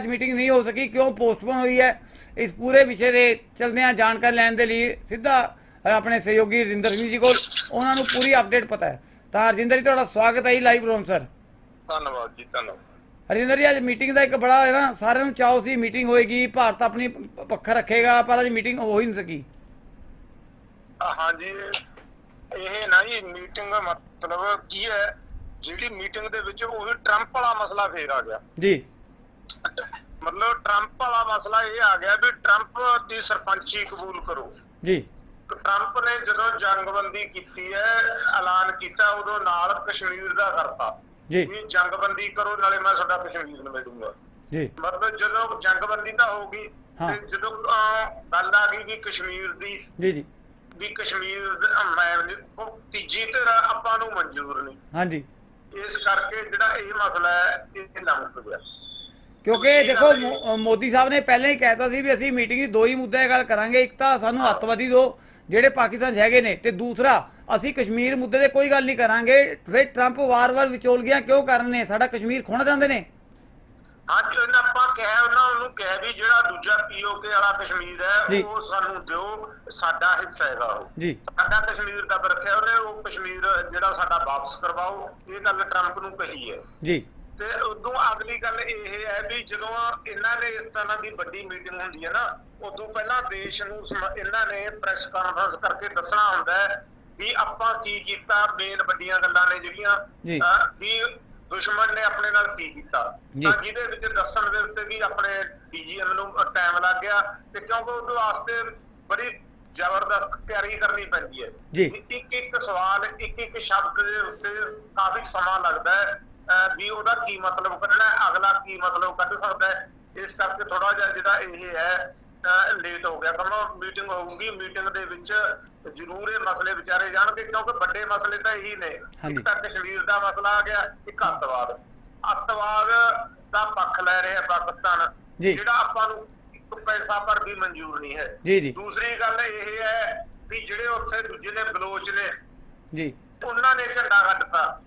ਅੱਜ ਮੀਟਿੰਗ ਨਹੀਂ ਹੋ ਸਕੀ ਕਿਉਂ ਪੋਸਟਪੋਨ ਹੋਈ ਹੈ? ਇਸ ਪੂਰੇ ਵਿਸ਼ੇ ਦੇ ਚਲਦਿਆਂ ਜਾਣਕਾਰੀ ਲੈਣ ਦੇ ਲਈ ਸਿੱਧਾ ਆਪਣੇ ਸਹਿਯੋਗੀ ਰਜਿੰਦਰ ਸਿੰਘ ਜੀ ਕੋਲ ਉਹਨਾਂ ਨੂੰ ਪੂਰੀ ਅਪਡੇਟ ਪਤਾ ਹੈ। ਤਾਂ ਰਜਿੰਦਰ ਜੀ ਤੁਹਾਡਾ ਸਵਾਗਤ ਹੈ ਜੀ ਲਾਈਵ ਰੋਮ ਸਰ ਧੰਨਵਾਦ ਜੀ ਧੰਨਵਾਦ। ਹਰਿੰਦਰ ਜੀ ਅੱਜ ਮੀਟਿੰਗ ਦਾ ਇੱਕ ਬੜਾ ਹੈ ਨਾ ਸਾਰਿਆਂ ਨੂੰ ਚਾਹੋ ਸੀ ਮੀਟਿੰਗ ਹੋਏਗੀ ਭਾਰਤ ਆਪਣੀ ਪੱਖ ਰੱਖੇਗਾ ਪਰ ਅੱਜ ਮੀਟਿੰਗ ਹੋ ਹੀ ਨਹੀਂ ਸਕੀ। ਹਾਂਜੀ ਇਹ ਨਾ ਜੀ ਮੀਟਿੰਗ ਮਤਲਬ ਕੀ ਹੈ ਜਿਹੜੀ ਮੀਟਿੰਗ ਦੇ ਵਿੱਚ ਉਹੀ ਟਰੰਪ ਵਾਲਾ ਮਸਲਾ ਫੇਰ ਆ ਗਿਆ। ਜੀ। ਮਤਲਬ ਟਰੰਪ ਵਾਲਾ ਮਸਲਾ ਇਹ ਆ ਗਿਆ ਵੀ ਟਰੰਪ ਦੀ ਸਰਪੰਚੀ ਕਬੂਲ ਕਰੋ। ਜੀ। ਟਰੰਪ ਨੇ ਜਦੋਂ ਜੰਗਬੰਦੀ ਕੀਤੀ ਹੈ ਐਲਾਨ ਕੀਤਾ ਉਦੋਂ ਨਾਲ ਕਸ਼ਮੀਰ ਦਾ ਕਰਤਾ। ਜੀ। ਵੀ ਜੰਗਬੰਦੀ ਕਰੋ ਨਾਲੇ ਮੈਂ ਤੁਹਾਡਾ ਕਸ਼ਮੀਰ ਨਿਬੇੜੂੰਗਾ। ਜੀ। ਮਤਲਬ ਜਦੋਂ ਜੰਗਬੰਦੀ ਤਾਂ ਹੋ ਗਈ। ਤੇ ਜਦੋਂ ਗੱਲ ਆ ਗਈ ਵੀ ਕਸ਼ਮੀਰ ਦੀ ਜੀ ਜੀ। ਵੀ ਕਸ਼ਮੀਰ ਮੈਂ ਤੀਜੀ ਧਿਰ ਆਪਾਂ ਨੂੰ ਮਨਜ਼ੂਰ ਨਹੀਂ। ਹਾਂਜੀ। ਇਸ ਕਰਕੇ ਜਿਹੜਾ ਇਹ ਮਸਲਾ ਹੈ ਇਹ ਲੰਮਕ ਗਿਆ ਕਿਉਂਕਿ ਦੇਖੋ ਮੋ- ਮੋਦੀ ਸਾਹਿਬ ਨੇ ਪਹਿਲਾਂ ਹੀ ਕਹਿਤਾ ਸੀ ਵੀ ਅਸੀਂ ਮੀਟਿੰਗ 'ਚ ਦੋ ਹੀ ਮੁੱਦਿਆਂ 'ਤੇ ਗੱਲ ਕਰਾਂਗੇ। ਇੱਕ ਤਾਂ ਸਾਨੂੰ ਅੱਤਵਾਦੀ ਦੋ ਜਿਹੜੇ ਪਾਕਿਸਤਾਨ 'ਚ ਹੈਗੇ ਨੇ। ਤੇ ਦੂਸਰਾ ਅਸੀਂ ਕਸ਼ਮੀਰ ਮੁੱਦੇ ਤੇ ਕੋਈ ਗੱਲ ਨਹੀਂ ਕਰਾਂਗੇ। ਫਿਰ ਟਰੰਪ ਵਾਰ-ਵਾਰ ਵਿਚੋਲਗੀਆਂ ਕਿਉਂ ਕਰ ਰਹੇ ਨੇ? ਸਾਡਾ ਕਸ਼ਮੀਰ ਖੋਣਾ ਚਾਹੁੰਦੇ ਨੇ। ਅੱਜ ਉਹਨਾਂ ਆਪਾਂ ਕਿਹਾ ਉਹਨਾਂ ਨੂੰ ਕਿਹਾ ਵੀ ਜਿਹੜਾ ਦੂਜਾ ਪੀਓਕੇ ਵਾਲਾ ਕਸ਼ਮੀਰ ਜੀ। ਹੈ ਉਹ ਸਾਨੂੰ ਦਿਓ ਸਾਡਾ ਹਿੱਸਾ ਹੈਗਾ ਉਹ। ਜੀ। ਸਾਡਾ ਕਸ਼ਮੀਰ ਦਾ ਰੱਖਿਆ ਉਹਨੇ ਉਹ ਕਸ਼ਮੀਰ ਜਿਹੜਾ ਸਾਡਾ ਵਾਪਸ ਕਰਵਾਓ ਇਹ ਗੱਲ ਟਰੰਪ ਨੂੰ ਕਹੀ ਹੈ। ਜੀ। ਤੇ ਉਦੋਂ ਅਗਲੀ ਗੱਲ ਇਹ ਹੈ ਵੀ ਜਦੋਂ ਇਹਨਾਂ ਨੇ ਇਸ ਤਰ੍ਹਾਂ ਦੀ ਵੱਡੀ ਮੀਟਿੰਗ ਹੁੰਦੀ ਹੈ ਨਾ ਉਦੋਂ ਪਹਿਲਾਂ ਦੇਸ਼ ਨੂੰ ਇਹਨਾਂ ਨੇ ਪ੍ਰੈਸ ਕਾਨਫਰੰਸ ਕਰਕੇ ਦੱਸਣਾ ਹੁੰਦਾ ਹੈ ਵੀ ਆਪਾਂ ਕੀ ਕੀਤਾ ਮੇਨ ਵੱਡੀਆਂ ਗੱਲਾਂ ਨੇ ਜਿਹੜੀਆਂ ਵੀ ਦੁਸ਼ਮਣ ਨੇ ਆਪਣੇ ਨਾਲ ਕੀ ਕੀਤਾ। ਤਾਂ ਜਿਹਦੇ ਵਿੱਚ ਦੱਸਣ ਦੇ ਉੱਤੇ ਵੀ ਆਪਣੇ ਡੀਜੀਐਮ ਨੂੰ ਟਾਈਮ ਲੱਗ ਗਿਆ ਤੇ ਕਿਉਂਕਿ ਉਹਦੇ ਵਾਸਤੇ ਬੜੀ ਜ਼ਬਰਦਸਤ ਤਿਆਰੀ ਕਰਨੀ ਪੈਂਦੀ ਹੈ। ਇੱਕ ਇੱਕ ਸਵਾਲ ਇੱਕ ਇੱਕ ਸ਼ਬਦ ਦੇ ਉੱਤੇ ਕਾਫੀ ਸਮਾਂ ਲੱਗਦਾ ਹੈ ਵੀ ਉਹਦਾ ਕੀ ਮਤਲਬ ਕੱਢਣਾ ਅਗਲਾ ਕੀ ਮਤਲਬ ਕੱਢ ਸਕਦਾ ਇਸ ਕਰਕੇ ਥੋੜਾ ਜਿਹਾ ਜਿਹੜਾ ਇਹ ਹੈ ਲੇਟ ਹੋ ਗਿਆ। ਕੰਮ ਮੀਟਿੰਗ ਹੋਊਗੀ। ਮੀਟਿੰਗ ਦੇ ਵਿੱਚ ਜ਼ਰੂਰ ਇਹ ਮਸਲੇ ਵਿਚਾਰੇ ਜਾਣਗੇ ਕਿਉਂਕਿ ਵੱਡੇ ਮਸਲੇ ਤਾਂ ਇਹੀ ਨੇ। ਇੱਕ ਤਾਂ ਕਸ਼ਮੀਰ ਦਾ ਮਸਲਾ ਆ ਗਿਆ ਇੱਕ ਅੱਤਵਾਦ। ਅੱਤਵਾਦ ਦਾ ਪੱਖ ਲੈ ਰਿਹਾ ਪਾਕਿਸਤਾਨ। ਜਿਹੜਾ ਆਪਾਂ ਨੂੰ ਇੱਕ ਪੈਸਾ ਪਰ ਵੀ ਮਨਜ਼ੂਰ ਨਹੀਂ ਹੈ। ਜੀ ਜੀ। ਦੂਸਰੀ ਗੱਲ ਇਹ ਹੈ ਵੀ ਜਿਹੜੇ ਉੱਥੇ ਦੂਜੇ ਨੇ ਬਲੋਚ ਨੇ ਜੀ। ਉਹਨਾਂ ਨੇ ਝੰਡਾ ਕੱਢਤਾ।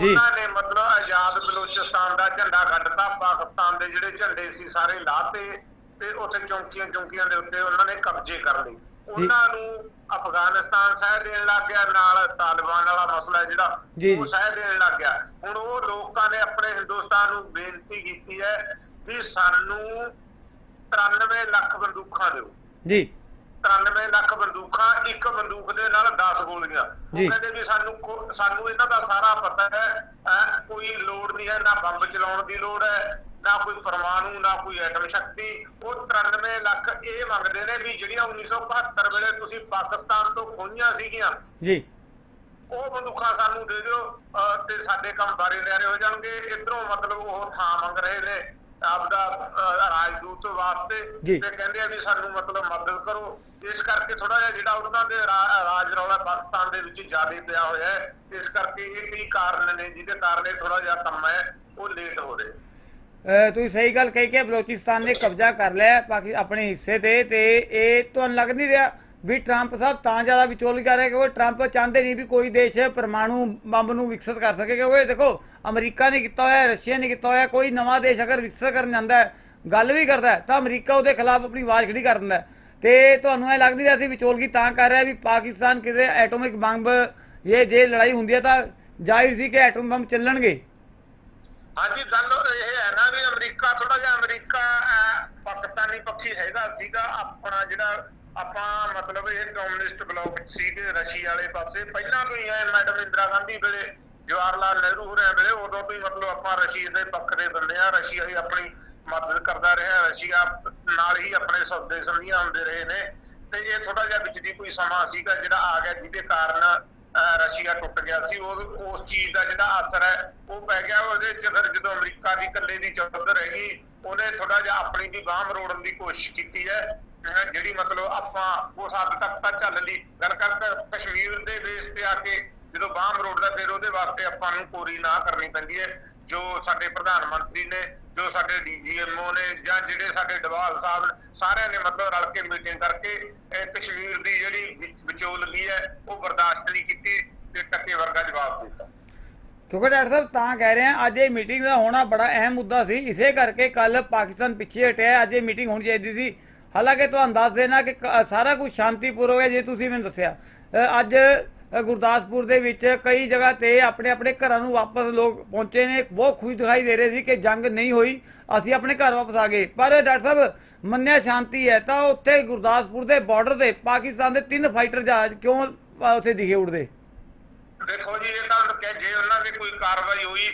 ਜੀ। ਉਹਨਾਂ ਨੇ ਮਤਲਬ ਆਜ਼ਾਦ ਬਲੋਚਿਸਤਾਨ ਦਾ ਝੰਡਾ ਕੱਢਤਾ ਪਾਕਿਸਤਾਨ ਦੇ ਜਿਹੜੇ ਝੰਡੇ ਸੀ ਸਾਰੇ ਲਾਤੇ ਤੇ ਉੱਥੇ ਚੌਂਕੀਆਂ ਚੌਂਕੀਆਂ ਦੇ ਉੱਤੇ ਉਹਨਾਂ ਨੇ ਕਬਜ਼ੇ ਕਰ ਲਏ। ਉਹਨਾਂ ਨੂੰ ਅਫਗਾਨਿਸਤਾਨ ਸਹਿ ਦੇਣ ਲੱਗ ਗਿਆ ਨਾਲ ਤਾਲਿਬਾਨ ਵਾਲਾ ਮਸਲਾ ਜਿਹੜਾ। ਉਹ ਸਹਿ ਦੇਣ ਲੱਗ ਗਿਆ। ਹੁਣ ਉਹ ਲੋਕਾਂ ਨੇ ਆਪਣੇ ਹਿੰਦੁਸਤਾਨ ਨੂੰ ਬੇਨਤੀ ਕੀਤੀ ਹੈ ਕਿ ਸਾਨੂੰ 93 ਲੱਖ ਬੰਦੂਕਾਂ ਦਿਓ। ਜੀ। 93 ਲੱਖ ਬੰਦੂਕਾਂ ਇੱਕ ਬੰਦੂਕ ਦੇ ਨਾਲ 10 ਗੋਲੀਆਂ। ਉਹ। ਕਹਿੰਦੇ ਵੀ ਸਾਨੂੰ ਸਾਨੂੰ ਇਹਨਾਂ ਦਾ ਸਾਰਾ ਪਤਾ ਹੈ ਕੋਈ ਲੋੜ ਨਹੀਂ ਹੈ ਨਾ ਬੰਬ ਚਲਾਉਣ ਦੀ ਲੋੜ ਹੈ ਨਾ ਕੋਈ ਪਰਮਾਣੂ ਨਾ ਕੋਈ ਐਟਮ ਸ਼ਕਤੀ। ਉਹ 93 ਲੱਖ ਇਹ ਮੰਗਦੇ ਨੇ ਵੀ ਜਿਹੜੀਆਂ 1972 ਵੇਲੇ ਤੁਸੀਂ ਪਾਕਿਸਤਾਨ ਤੋਂ ਖੋਹੀਆਂ ਸੀਗੀਆਂ ਜੀ। ਉਹ ਬੰਦੂਕਾਂ ਸਾਨੂੰ ਦੇ ਦਿਓ ਤੇ ਸਾਡੇ ਕੰਮ ਬਾਰੇ ਨਿਆਰੇ ਹੋ ਜਾਣਗੇ। ਇਧਰੋਂ ਮਤਲਬ ਉਹ ਥਾਂ ਮੰਗ ਰਹੇ ਨੇ। ਆਪਦਾ ਰਾਜਦੂਤ ਵਾਸਤੇ। ਤੇ ਕਹਿੰਦੇ ਆ ਵੀ ਸਾਨੂੰ ਮਤਲਬ ਮਦਦ ਕਰੋ ਇਸ ਕਰਕੇ ਥੋੜਾ ਜਿਹਾ ਜਿਹੜਾ ਉਹਨਾਂ ਦੇ ਰਾਜ ਰੌਲਾ ਪਾਕਿਸਤਾਨ ਦੇ ਵਿੱਚ ਜ਼ਿਆਦਾ ਪਿਆ ਹੋਇਆ ਹੈ ਇਸ ਕਰਕੇ ਇਹ ਕਈ ਕਾਰਨ ਨੇ ਜਿਹਦੇ ਕਾਰਨ ਇਹ ਥੋੜਾ ਜਿਹਾ ਕੰਮ ਹੈ ਉਹ ਲੇਟ ਹੋ ਰਿਹਾ ਤੁਸੀਂ ਸਹੀ ਗੱਲ ਕਹੀ ਕਿ ਬਲੋਚਿਸਤਾਨ ਨੇ ਕਬਜ਼ਾ ਕਰ ਲਿਆ ਪਾਕਿ ਆਪਣੇ ਹਿੱਸੇ ਤੇ ਤੇ ਇਹ ਤੁਹਾਨੂੰ ਲੱਗ ਨਹੀਂ ਰਿਹਾ ਵੀ ਟਰੰਪ ਸਾਹਿਬ ਤਾਂ ਜ਼ਿਆਦਾ ਵਿਚੋਲ ਕਰ ਰਿਹਾ ਕਿਉਂਕਿ ਟਰੰਪ ਚਾਹੁੰਦੇ ਨਹੀਂ ਵੀ ਕੋਈ ਦੇਸ਼ ਪਰਮਾਣੂ ਬੰਬ ਨੂੰ ਵਿਕਸਿਤ ਕਰ ਸਕੇ ਕਿਉਂਕਿ ਦੇਖੋ ਅਮਰੀਕਾ ਨੇ ਕੀਤਾ ਹੋਇਆ, ਰਸ਼ੀਆ ਨੇ ਕੀਤਾ ਹੋਇਆ, ਕੋਈ ਨਵਾਂ ਦੇਸ਼ ਅਗਰ ਵਿਕਸਿਤ ਕਰਨ ਜਾਂਦਾ ਹੈ, ਗੱਲ ਵੀ ਕਰਦਾ ਤਾਂ ਅਮਰੀਕਾ ਉਹਦੇ ਖਿਲਾਫ ਆਪਣੀ ਆਵਾਜ਼ ਖੜੀ ਕਰ ਦਿੰਦਾ ਤੇ ਤੁਹਾਨੂੰ ਇਹ ਲੱਗ ਨਹੀਂ ਵਿਚੋਲਗੀ ਤਾਂ ਕਰ ਰਿਹਾ ਵੀ ਪਾਕਿਸਤਾਨ ਕਿਸੇ ਐਟੋਮਿਕ ਬੰਬ ਇਹ ਜੇ ਲੜਾਈ ਹੁੰਦੀ ਹੈ ਤਾਂ ਜਾਹਿਰ ਸੀ ਕਿ ਐਟਮ ਬੰਬ ਚੱਲਣਗੇ? ਹਾਂਜੀ, ਗੱਲ ਇਹ ਹੈ ਨਾ ਵੀ ਅਮਰੀਕਾ ਥੋੜਾ ਜਿਹਾ ਅਮਰੀਕਾ ਪਾਕਿਸਤਾਨੀ ਪੱਖੀ ਹੈਗਾ ਸੀਗਾ, ਆਪਣਾ ਜਿਹੜਾ ਆਪਾਂ ਮਤਲਬ ਇਹ ਕਮਿਊਨਿਸਟ ਬਲੌਕ ਸੀ ਤੇ ਵਾਲੇ ਪਾਸੇ, ਪਹਿਲਾਂ ਤੋਂ ਹੀ ਹੈ ਮੈਡਮ ਇੰਦਰਾ ਗਾਂਧੀ ਵੇਲੇ। ਜਵਾਹਰ ਲਾਲ ਨਹਿਰੂ ਹੋਰਾਂ ਵੇਲੇ ਉਦੋਂ ਤੋਂ ਮਤਲਬ ਆਪਾਂ ਰਸ਼ੀ ਦੇ ਪੱਖ ਦੇ ਬੰਦੇ ਆ ਰਸ਼ੀਆ ਹੀ ਆਪਣੀ ਮਦਦ ਕਰਦਾ ਰਿਹਾ, ਰਸ਼ੀਆ ਨਾਲ ਹੀ ਆਪਣੇ ਸੌਦੇ ਸੰਧੀਆਂ ਹੁੰਦੇ ਰਹੇ ਨੇ ਤੇ ਇਹ ਥੋੜਾ ਜਿਹਾ ਵਿੱਚ ਦੀ ਕੋਈ ਸਮਾਂ ਸੀਗਾ ਜਿਹੜਾ ਆ ਗਿਆ ਜਿਹਦੇ ਕਾਰਨ ਰਸ਼ੀਆ ਟੁੱਟ ਗਿਆ ਸੀ। ਉਹ ਉਸ ਚੀਜ਼ ਦਾ ਜਿਹੜਾ ਅਸਰ ਹੈ, ਉਹ ਪੈ ਗਿਆ। ਉਹਦੇ ਚ ਫਿਰ ਜਦੋਂ ਅਮਰੀਕਾ ਦੀ ਇਕੱਲੇ ਦੀ ਚੌਧਰ ਹੈਗੀ, ਉਹਨੇ ਥੋੜਾ ਜਿਹਾ ਆਪਣੀ ਵੀ ਬਾਹ ਮਰੋੜਨ ਦੀ ਕੋਸ਼ਿਸ਼ ਕੀਤੀ ਹੈ ਜਿਹੜੀ ਮਤਲਬ ਆਪਾਂ ਉਸ ਹੱਦ ਤੱਕ ਤਾਂ ਚੱਲ ਲਈ ਗੱਲ ਕਰਦਾ ਕਸ਼ਮੀਰ ਦੇ ਬੇਸ ਤੇ ਆ ਕੇ ਜਦੋਂ ਬਾਹ ਮਰੋੜਦਾ ਫਿਰ ਉਹਦੇ ਵਾਸਤੇ ਆਪਾਂ ਨੂੰ ਕੋਰੀ ਨਾ ਕਰਨੀ ਪੈਂਦੀ ਹੈ, ਜੋ ਸਾਡੇ ਪ੍ਰਧਾਨ ਮੰਤਰੀ ਨੇ, ਜੋ ਸਾਡੇ ਡੀਜੀਐਮਓ ਨੇ ਜਾਂ ਜਿਹੜੇ ਸਾਡੇ ਡਵਾਲ ਸਾਹਿਬ ਸਾਰਿਆਂ ਨੇ ਮਤਲਬ ਰਲ ਕੇ ਮੀਟਿੰਗ ਕਰਕੇ ਕਸ਼ਮੀਰ ਦੀ ਜਿਹੜੀ ਵਿਚੋਲਗੀ ਹੈ, ਉਹ ਬਰਦਾਸ਼ਤ ਨਹੀਂ ਕੀਤੀ ਤੇ ਟੱਕੇ ਵਰਗਾ ਜਵਾਬ ਦਿੱਤਾ। ਕਿਉਂਕਿ ਡਾਕਟਰ ਸਾਹਿਬ ਤਾਂ ਕਹਿ ਰਹੇ ਆ ਅੱਜ ਇਹ ਮੀਟਿੰਗ ਦਾ ਹੋਣਾ ਬੜਾ ਅਹਿਮ ਮੁੱਦਾ ਸੀ, ਇਸੇ ਕਰਕੇ ਕੱਲ ਪਾਕਿਸਤਾਨ ਪਿੱਛੇ ਹਟਿਆ, ਅੱਜ ਇਹ ਮੀਟਿੰਗ ਹੋਣੀ ਚਾਹੀਦੀ ਸੀ। ਹਾਲਾਂਕਿ ਤੁਹਾਨੂੰ ਦੱਸ ਦੇਣਾ ਕਿ ਸਾਰਾ ਕੁਝ ਸ਼ਾਂਤੀਪੂਰਵਕ ਹੈ, ਜੇ ਤੁਸੀਂ ਮੈਨੂੰ ਦੱਸਿਆ। ਅੱਜ ਗੁਰਦਾਸਪੁਰ ਦੇ ਵਿੱਚ ਕਈ ਜਗ੍ਹਾ ਤੇ ਆਪਣੇ ਆਪਣੇ ਘਰਾਂ ਨੂੰ ਵਾਪਸ ਲੋਕ ਪਹੁੰਚੇ ਨੇ। ਬਹੁਤ ਖੁਸ਼ ਦਿਖਾਈ ਦੇ ਰਹੇ ਸੀ ਕਿ ਜੰਗ ਨਹੀਂ ਹੋਈ ਅਸੀਂ ਆਪਣੇ ਘਰ ਵਾਪਸ ਆ ਗਏ। ਪਰ ਡਾਕਟਰ ਸਾਹਿਬ ਮੰਨਿਆ ਸ਼ਾਂਤੀ ਹੈ ਤਾਂ ਉੱਥੇ ਗੁਰਦਾਸਪੁਰ ਦੇ ਬਾਰਡਰ ਤੇ ਪਾਕਿਸਤਾਨ ਦੇ ਤਿੰਨ ਫਾਈਟਰ ਜਹਾਜ਼ ਕਿਉਂ ਉੱਥੇ ਦਿਖੇ ਉੜਦੇ ਦੇਖੋ ਜੀ ਇਹ ਤਾਂ ਕਿ ਜੇ ਉਹਨਾਂ ਦੀ ਕੋਈ ਕਾਰਵਾਈ ਹੋਈ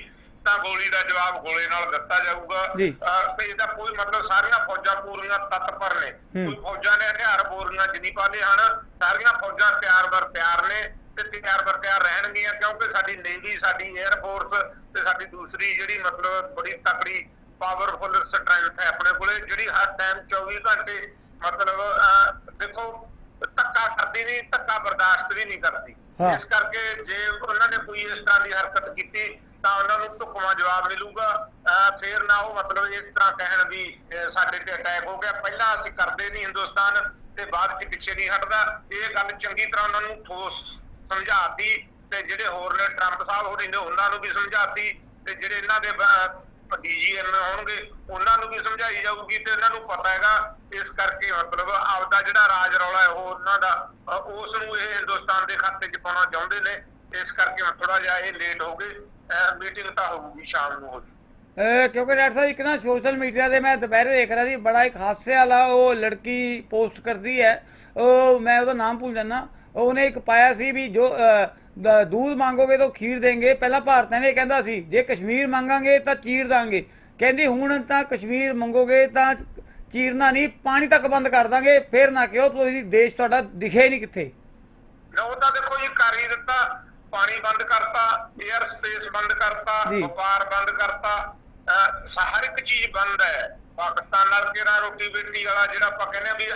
ਤਾਂ ਗੋਲੀ ਦਾ ਜਵਾਬ ਗੋਲੇ ਨਾਲ ਦਿੱਤਾ ਜਾਊਗਾ। ਤੇ ਇਹਦਾ ਕੋਈ ਮਤਲਬ ਸਾਰੀਆਂ ਫੌਜਾਂ ਪੂਰੀਆਂ ਤਤਪਰ ਨੇ। ਕੋਈ ਫੌਜਾਂ ਨੇ ਹਥਿਆਰ ਬੋਰੀਆਂ ਚ ਨਹੀਂ ਪਾਲੇ ਹਨ ਸਾਰੀਆਂ ਫੌਜਾਂ ਤਿਆਰ ਬਰ ਤਿਆਰ ਨੇ। ਤੇ ਤਿਆਰ ਬਰ ਤਿਆਰ ਰਹਿਣਗੀਆਂ ਕਿਉਂਕਿ ਸਾਡੀ ਨੇਵੀ ਸਾਡੀ 에ਅਰ ਫੋਰਸ ਤੇ ਸਾਡੀ ਦੂਸਰੀ ਜਿਹੜੀ ਮਤਲਬ ਬੜੀ ਤਕੜੀ ਪਾਵਰਫੁਲ ਸਟਰੈਂਥ ਹੈ ਆਪਣੇ ਕੋਲੇ ਜਿਹੜੀ ਹਰ ਟਾਈਮ 24 ਘੰਟੇ ਮਤਲਬ ਦੇਖੋ ਧੱਕਾ ਕਰਦੀ ਨਹੀਂ ਧੱਕਾ ਬਰਦਾਸ਼ਤ ਵੀ ਨਹੀਂ ਕਰਦੀ। ਇਸ ਕਰਕੇ ਜੇ ਉਹਨਾਂ ਨੇ ਕੋਈ ਇਸ ਤਰ੍ਹਾਂ ਦੀ ਹਰਕਤ ਕੀਤੀ ਤਾਂ ਉਹਨਾਂ ਨੂੰ ਢੁਕਵਾਂ ਜਵਾਬ ਮਿਲੂਗਾ। ਫਿਰ ਨਾ ਉਹ ਮਤਲਬ ਇਸ ਤਰ੍ਹਾਂ ਕਹਿਣ ਵੀ ਸਾਡੇ ਤੇ ਅਟੈਕ ਹੋ ਗਿਆ। ਪਹਿਲਾਂ ਅਸੀਂ ਕਰਦੇ ਨਹੀਂ ਹਿੰਦੁਸਤਾਨ ਤੇ ਬਾਅਦ ਚ ਪਿੱਛੇ ਨਹੀਂ ਹਟਦਾ। ਇਹ ਗੱਲ ਚੰਗੀ ਤਰ੍ਹਾਂ ਉਹਨਾਂ ਨੂੰ ਠੋਸ ਸਮਝਾਤੀ ਤੇ ਜਿਹੜੇ ਹੋਰ ਨੇ, ਟਰੰਪ ਸਾਹਿਬ ਹੋਰੀ ਨੇ, ਉਹਨਾਂ ਨੂੰ ਵੀ ਸਮਝਾਤੀ ਤੇ ਜਿਹੜੇ ਇਹਨਾਂ ਦੇ ਡੀਜੀਐਮ ਹੋਣਗੇ, ਉਹਨਾਂ ਨੂੰ ਵੀ ਸਮਝਾਈ ਜਾਊਗੀ ਤੇ ਇਹਨਾਂ ਨੂੰ ਪਤਾ ਹੈਗਾ, ਇਸ ਕਰਕੇ ਮਤਲਬ ਆਪਦਾ ਜਿਹੜਾ ਰਾਜ ਰੌਲਾ ਹੈ, ਉਹ ਉਹਨਾਂ ਦਾ ਉਸ ਨੂੰ ਇਹ ਹਿੰਦੁਸਤਾਨ ਦੇ ਖਾਤੇ 'ਚ ਪਾਉਣਾ ਚਾਹੁੰਦੇ ਨੇ, ਇਸ ਕਰਕੇ ਥੋੜਾ ਜਿਹਾ ਇਹ ਲੇਟ ਹੋ ਗਏ ਮੀਟਿੰਗ ਤਾਂ ਹੋਊਗੀ ਸ਼ਾਮ ਨੂੰ ਹੋਊਗੀ ਅਹ ਕਿਉਂਕਿ ਡਾਕਟਰ ਸਾਹਿਬ, ਇੱਕ ਨਾ ਸੋਸ਼ਲ ਮੀਡੀਆ ਤੇ ਮੈਂ ਦੁਪਹਿਰੇ ਦੇਖ ਰਿਹਾ ਸੀ, ਬੜਾ ਇੱਕ ਹਾਸੇ ਵਾਲਾ ਉਹ ਲੜਕੀ ਪੋਸਟ ਕਰਦੀ ਹੈ, ਉਹ ਮੈਂ ਉਹਦਾ ਨਾਮ ਭੁੱਲ ਜਾਂਦਾ ਉਹਨੇ ਇੱਕ ਪਾਇਆ ਸੀ ਵੀ ਜੋ ਦੂਧ ਮੰਗੋਗੇ ਤਾਂ ਖੀਰ ਦੇਣਗੇ। ਪਹਿਲਾਂ ਭਾਰਤ ਨੇ ਕਹਿੰਦਾ ਸੀ ਜੇ ਕਸ਼ਮੀਰ ਮੰਗਾਂਗੇ ਤਾਂ ਚੀਰ ਦਾਂਗੇ। ਕਹਿੰਦੀ ਹੁਣ ਤਾਂ ਕਸ਼ਮੀਰ ਮੰਗੋਗੇ ਤਾਂ ਚੀਰਨਾ ਨਹੀਂ ਪਾਣੀ ਤੱਕ ਬੰਦ ਕਰ ਦਾਂਗੇ ਫੇਰ ਨਾ ਕਿਉਂ ਤੁਸੀਂ ਦੇਸ਼ ਤੁਹਾਡਾ ਦਿਖੇ ਨਹੀਂ ਕਿੱਥੇ। ਉਹ ਤਾਂ ਦੇਖੋ ਜੀ ਕਰ ਹੀ ਦਿੱਤਾ ਪਾਣੀ ਬੰਦ ਕਰਤਾ 에ਅਰ ਸਪੇਸ ਬੰਦ ਕਰਤਾ ਵਪਾਰ ਬੰਦ ਕਰਤਾ। ਹਰ ਇੱਕ ਚੀਜ਼ ਬੰਦ ਹੈ। ਪਾਕਿਸਤਾਨ ਨਾਲ ਕਿਹੜਾ ਰੋਟੀ ਬੇਟੀ ਵਾਲਾ ਜਿਹੜਾ ਆਪਾਂ ਕਹਿੰਦੇ ਆ ਵੀ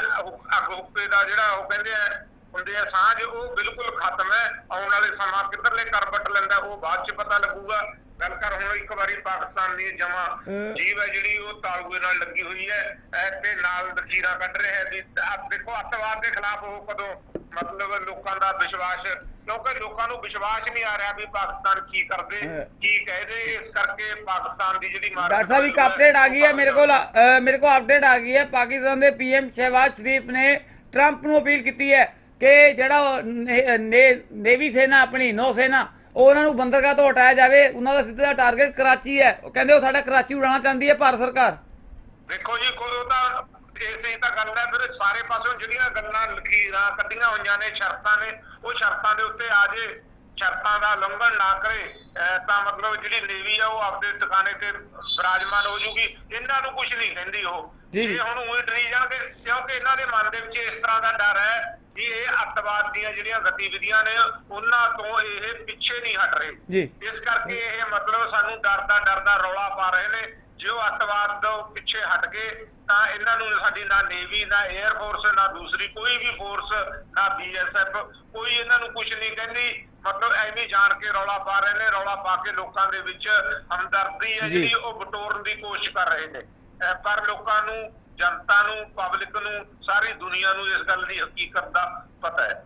ਅੱਗ ਹੁੱਕੇ ਦਾ ਜਿਹੜਾ ਉਹ ਕਹਿੰਦੇ ਆ ਹੁੰਦੇ ਆ ਸਾਂਝ ਉਹ ਬਿਲਕੁਲ ਖਤਮ ਹੈ। ਆਉਣ ਵਾਲੇ ਸਮਾਂ ਕਿੱਧਰਲੇ ਕਰਬਟ ਲੈਂਦਾ ਉਹ ਬਾਅਦ ਚ ਪਤਾ ਲੱਗੂਗਾ। ਗੱਲ ਕਰ ਹੁਣ ਇੱਕ ਵਾਰੀ ਪਾਕਿਸਤਾਨ ਦੀ ਜਮਾ ਜੀਵ ਹੈ ਜਿਹੜੀ ਉਹ ਤਾਲੂਏ ਨਾਲ ਲੱਗੀ ਹੋਈ ਹੈ। ਤੇ ਨਾਲ ਲਕੀਰਾਂ ਕੱਢ ਰਿਹਾ ਹੈ। ਵੀ ਦੇਖੋ ਅੱਤਵਾਦ ਦੇ ਖਿਲਾਫ ਉਹ ਕਦੋਂ ਮਤਲਬ ਲੋਕਾਂ ਦਾ ਵਿਸ਼ਵਾਸ ਕਿਉਂਕਿ ਲੋਕਾਂ ਨੂੰ ਵਿਸ਼ਵਾਸ ਨਹੀਂ ਆ ਰਿਹਾ ਵੀ ਪਾਕਿਸਤਾਨ ਕੀ ਕਰਦੇ ਕੀ ਕਹਦੇ ਇਸ ਕਰਕੇ ਪਾਕਿਸਤਾਨ ਦੀ ਜਿਹੜੀ ਮਾਰ ਡਾਕਟਰ ਸਾਹਿਬ ਇੱਕ ਅਪਡੇਟ ਆ ਗਈ ਹੈ ਮੇਰੇ ਕੋਲ। ਮੇਰੇ ਕੋਲ ਅਪਡੇਟ ਆ ਗਈ ਹੈ। ਪਾਕਿਸਤਾਨ ਦੇ ਪੀਐਮ ਸ਼ਹਿਬਾਜ਼ ਸ਼ਰੀਫ ਨੇ ਟਰੰਪ ਨੂੰ ਅਪੀਲ ਕੀਤੀ ਹੈ। ਕਿ ਜਿਹੜਾ ਨੇਵੀ ਸੈਨਾ ਆਪਣੀ ਨੌ ਸੈਨਾ ਉਹ ਉਹਨਾਂ ਨੂੰ ਬੰਦਰਗਾਹ ਤੋਂ ਹਟਾਇਆ ਜਾਵੇ ਉਹਨਾਂ ਦਾ ਸਿੱਧਾ ਟਾਰਗੇਟ ਕਰਾਚੀ ਹੈ। ਉਹ ਕਹਿੰਦੇ ਉਹ ਸਾਡਾ ਕਰਾਚੀ ਉਡਾਉਣਾ ਚਾਹੁੰਦੀ ਹੈ ਭਾਰਤ ਸਰਕਾਰ। ਦੇਖੋ ਜੀ ਕੋਈ ਤਾਂ ਇਸੇ ਤਾਂ ਗੱਲ ਹੈ ਫਿਰ ਸਾਰੇ ਪਾਸਿਓਂ ਜਿਹੜੀਆਂ ਗੱਲਾਂ ਲਕੀਰਾਂ ਕੱਢੀਆਂ ਹੋਈਆਂ ਨੇ ਸ਼ਰਤਾਂ ਨੇ ਉਹ ਸ਼ਰਤਾਂ ਦੇ ਉੱਤੇ ਆ ਜੇ ਸ਼ਰਤਾਂ ਦਾ ਉਲੰਘਣ ਨਾ ਕਰੇ ਤਾਂ ਮਤਲਬ ਜਿਹੜੀ ਨੇਵੀ ਆ ਉਹ ਆਪਦੇ ਟਿਕਾਣੇ ਤੇ ਵਿਰਾਜਮਾਨ ਹੋ ਜੂਗੀ। ਇਹਨਾਂ ਨੂੰ ਕੁਝ ਨਹੀਂ ਕਹਿੰਦੀ ਉਹ। ਜੇ ਹੁਣ ਉਹੀ ਡਰੀ ਜਾਣਗੇ ਕਿਉਂਕਿ ਇਹਨਾਂ ਦੇ ਮਨ ਦੇ ਵਿੱਚ ਇਸ ਤਰ੍ਹਾਂ ਦਾ ਡਰ ਹੈ ਵੀ ਇਹ ਅੱਤਵਾਦ ਦੀਆਂ ਜਿਹੜੀਆਂ ਗਤੀਵਿਧੀਆਂ ਨੇ ਉਹਨਾਂ ਤੋਂ ਇਹ ਪਿੱਛੇ ਨਹੀਂ ਹਟ ਰਹੇ। ਜੀ। ਇਸ ਕਰਕੇ ਇਹ ਮਤਲਬ ਸਾਨੂੰ ਡਰਦਾ ਡਰਦਾ ਰੌਲਾ ਪਾ ਰਹੇ ਨੇ। ਜੇ ਉਹ ਅੱਤਵਾਦ ਤੋਂ ਪਿੱਛੇ ਹਟ ਗਏ ਤਾਂ ਇਹਨਾਂ ਨੂੰ ਸਾਡੀ ਨਾ ਨੇਵੀ ਨਾ 에ਅਰ ਫੋਰਸ ਨਾ ਦੂਸਰੀ ਕੋਈ ਵੀ ਫੋਰਸ ਨਾ ਬੀਐਸਐਫ ਕੋਈ ਇਹਨਾਂ ਨੂੰ ਕੁਝ ਨਹੀਂ ਕਹਿੰਦੀ। ਮਤਲਬ ਐਵੇਂ ਜਾਣ ਕੇ ਰੌਲਾ ਪਾ ਰਹੇ ਨੇ ਰੌਲਾ ਪਾ ਕੇ ਲੋਕਾਂ ਦੇ ਵਿੱਚ ਹਮਦਰਦੀ ਹੈ ਜੀ। ਜਿਹੜੀ ਉਹ ਬਟੋਰਨ ਦੀ ਕੋਸ਼ਿਸ਼ ਕਰ ਰਹੇ ਨੇ। ਪਰ ਲੋਕਾਂ ਨੂੰ ਜਨਤਾ ਨੂੰ ਪਬਲਿਕ ਨੂੰ ਸਾਰੀ ਦੁਨੀਆ ਨੂੰ ਇਸ ਗੱਲ ਦੀ ਹਕੀਕਤ ਦਾ ਪਤਾ ਹੈ।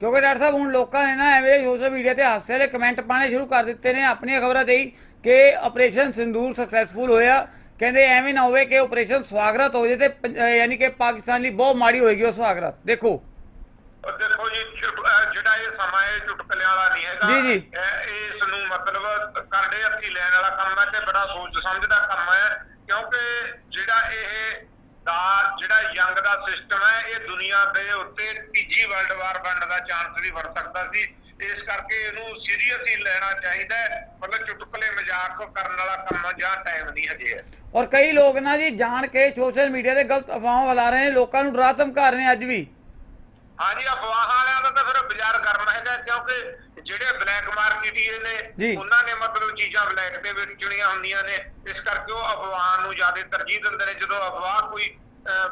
ਕਿਉਂਕਿ ਡਾਕਟਰ ਸਾਹਿਬ ਹੁਣ ਲੋਕਾਂ ਨੇ ਨਾ ਐਵੇਂ ਸੋਸ਼ਲ ਮੀਡੀਆ ਤੇ ਹਾਸੇ ਵਾਲੇ ਕਮੈਂਟ ਪਾਣੇ ਸ਼ੁਰੂ ਕਰ ਦਿੱਤੇ ਨੇ। ਆਪਣੀਆਂ ਖਬਰਾਂ ਤੇ ਹੀ ਕਿ ਆਪਰੇਸ਼ਨ ਸਿੰਦੂਰ ਸਕਸੈਸਫੁਲ ਹੋਇਆ। ਕਹਿੰਦੇ ਐਵੇਂ ਨਾ ਹੋਵੇ ਕਿ ਆਪਰੇਸ਼ਨ ਸਵਾਗਤ ਹੋ ਜੇ ਤੇ ਯਾਨੀ ਕਿ ਪਾਕਿਸਤਾਨ ਲਈ ਬਹੁਤ ਮਾੜੀ ਹੋਏਗੀ ਉਹ ਸਵਾਗਤ। ਦੇਖੋ। ਦੇਖੋ ਜੀ ਜਿਹੜਾ ਇਹ ਸਮਾਂ ਹੈ ਚੁਟਕਲਿਆਂ ਵਾਲਾ ਨਹੀਂ ਹੈਗਾ। ਜੀ, ਜੀ। ਇਸ ਨੂੰ ਮਤਲਬ ਕਾਂਡੇ ਹੱਥੀ ਲੈਣ ਵਾਲਾ ਕੰਮ ਹੈ ਤੇ ਬੜਾ ਸੋਚ ਸਮਝ ਦਾ ਕੰਮ ਹੈ। ਕਿਉਂਕਿ ਜਿਹੜਾ ਇਹ ਦਾ ਜਿਹੜਾ ਯੰਗ ਦਾ ਸਿਸਟਮ ਹੈ ਇਹ ਦੁਨੀਆ ਦੇ ਉੱਤੇ ਤੀਜੀ ਵਰਲਡ ਵਾਰ ਬਣਨ ਦਾ ਚਾਂਸ ਵੀ ਬਣ ਸਕਦਾ ਸੀ। ਇਸ ਕਰਕੇ ਇਹਨੂੰ ਸੀਰੀਅਸ ਹੀ ਲੈਣਾ ਚਾਹੀਦਾ ਮਤਲਬ ਚੁਟਕਲੇ ਮਜ਼ਾਕ ਕਰਨ ਵਾਲਾ ਕੰਮ ਜਾਂ ਟਾਈਮ ਨਹੀਂ ਹਜੇ ਹੈ। ਔਰ ਕਈ ਲੋਕ ਨਾ ਜੀ ਜਾਣ ਕੇ ਸੋਸ਼ਲ ਮੀਡੀਆ ਤੇ ਗਲਤ ਅਫਵਾਹਾਂ ਫੈਲਾ ਰਹੇ ਨੇ ਲੋਕਾਂ ਨੂੰ ਡਰਾ ਧਮਕਾ ਰਹੇ ਨੇ ਅੱਜ ਵੀ। ਹਾਂਜੀ ਅਫਵਾਹਾਂ ਵਾਲਿਆਂ ਦਾ ਤਾਂ ਫਿਰ ਬਾਜ਼ਾਰ ਗਰਮ ਹੈਗਾ ਕਿਉਂਕਿ ਜਿਹੜੇ ਬਲੈਕ ਮਾਰਕੀਟੀਏ ਜੀ। ਨੇ ਉਹਨਾਂ ਨੇ ਮਤਲਬ ਚੀਜ਼ਾਂ ਬਲੈਕ ਦੇ ਵਿੱਚ ਚੁਣੀਆਂ ਹੁੰਦੀਆਂ ਨੇ। ਇਸ ਕਰਕੇ ਉਹ ਅਫਵਾਹ ਨੂੰ ਜ਼ਿਆਦਾ ਤਰਜੀਹ ਦਿੰਦੇ ਨੇ। ਜਦੋਂ ਅਫਵਾਹ ਕੋਈ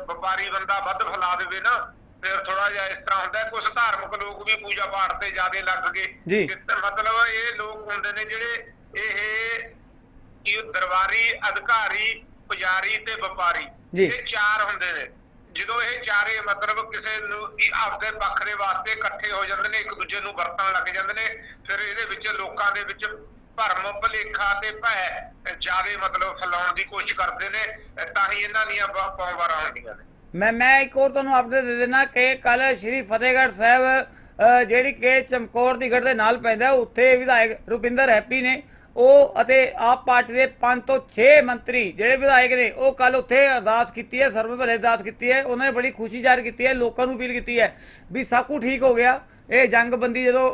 ਵਪਾਰੀ ਬੰਦਾ ਵੱਧ ਫੈਲਾ ਦੇਵੇ ਨਾ ਫਿਰ ਥੋੜਾ ਜਿਹਾ ਇਸ ਤਰ੍ਹਾਂ ਹੁੰਦਾ ਕੁਝ ਧਾਰਮਿਕ ਲੋਕ ਵੀ ਪੂਜਾ ਪਾਠ ਤੇ ਜ਼ਿਆਦਾ ਲੱਗ ਗਏ। ਤ- ਮਤਲਬ ਇਹ ਲੋਕ ਹੁੰਦੇ ਨੇ ਜਿਹੜੇ ਇਹ ਕੀ ਦਰਬਾਰੀ ਅਧਿਕਾਰੀ ਪੁਜਾਰੀ ਤੇ ਵਪਾਰੀ। ਇਹ ਚਾਰ ਹੁੰਦੇ ਨੇ। ਜਦੋਂ ਇਹ ਚਾਰੇ ਮਤਲਬ ਕਿਸੇ ਨੂੰ ਕੀ ਆਪਦੇ ਪੱਖ ਦੇ ਵਾਸਤੇ ਇਕੱਠੇ ਹੋ ਜਾਂਦੇ ਨੇ, ਇੱਕ ਦੂਜੇ ਨੂੰ ਵਰਤਣ ਲੱਗ ਜਾਂਦੇ ਨੇ, ਫਿਰ ਇਹਦੇ ਵਿੱਚ ਲੋਕਾਂ ਦੇ ਵਿੱਚ ਭਰਮ, ਭਲੇਖਾ ਤੇ ਭੈ ਜਿਆਦੇ ਮਤਲਬ ਫੈਲਾਉਣ ਦੀ ਕੋਸ਼ਿਸ਼ ਕਰਦੇ ਨੇ ਤਾਂ ਹੀ ਇਹਨਾਂ ਦੀਆਂ ਪੌਵਾਰਾਂ ਹੁੰਦੀਆਂ ਨੇ। ਮੈਂ ਮੈਂ ਇੱਕ ਹੋਰ ਤੁਹਾਨੂੰ ਅਪਡੇਟ ਦੇ ਦੇਣਾ ਕਿ ਕੱਲ ਸ਼੍ਰੀ ਫਤਿਹਗੜ੍ਹ ਸਾਹਿਬ ਜਿਹੜੀ ਕਿ ਚਮਕੌਰ ਦੀ ਗੜ ਦੇ ਨਾਲ ਪੈਂਦਾ, ਉੱਥੇ ਵਿਧਾਇਕ ਰੁਪਿੰਦਰ ਹੈਪੀ ਨੇ ਉਹ ਅਤੇ ਆਪ ਪਾਰਟੀ ਦੇ 5 ਤੋਂ 6 ਮੰਤਰੀ ਜਿਹੜੇ ਵਿਧਾਇਕ ਨੇ, ਉਹ ਕੱਲ ਉੱਥੇ ਅਰਦਾਸ ਕੀਤੀ ਹੈ ਸਰਵ ਭਲੇ ਅਰਦਾਸ ਕੀਤੀ ਹੈ। ਉਹਨਾਂ ਨੇ ਬੜੀ ਖੁਸ਼ੀ ਜ਼ਾਹਿਰ ਕੀਤੀ ਹੈ, ਲੋਕਾਂ ਨੂੰ ਅਪੀਲ ਕੀਤੀ ਹੈ ਵੀ ਸਭ ਕੁਝ ਠੀਕ ਹੋ ਗਿਆ। ਇਹ ਜੰਗਬੰਦੀ ਜਦੋਂ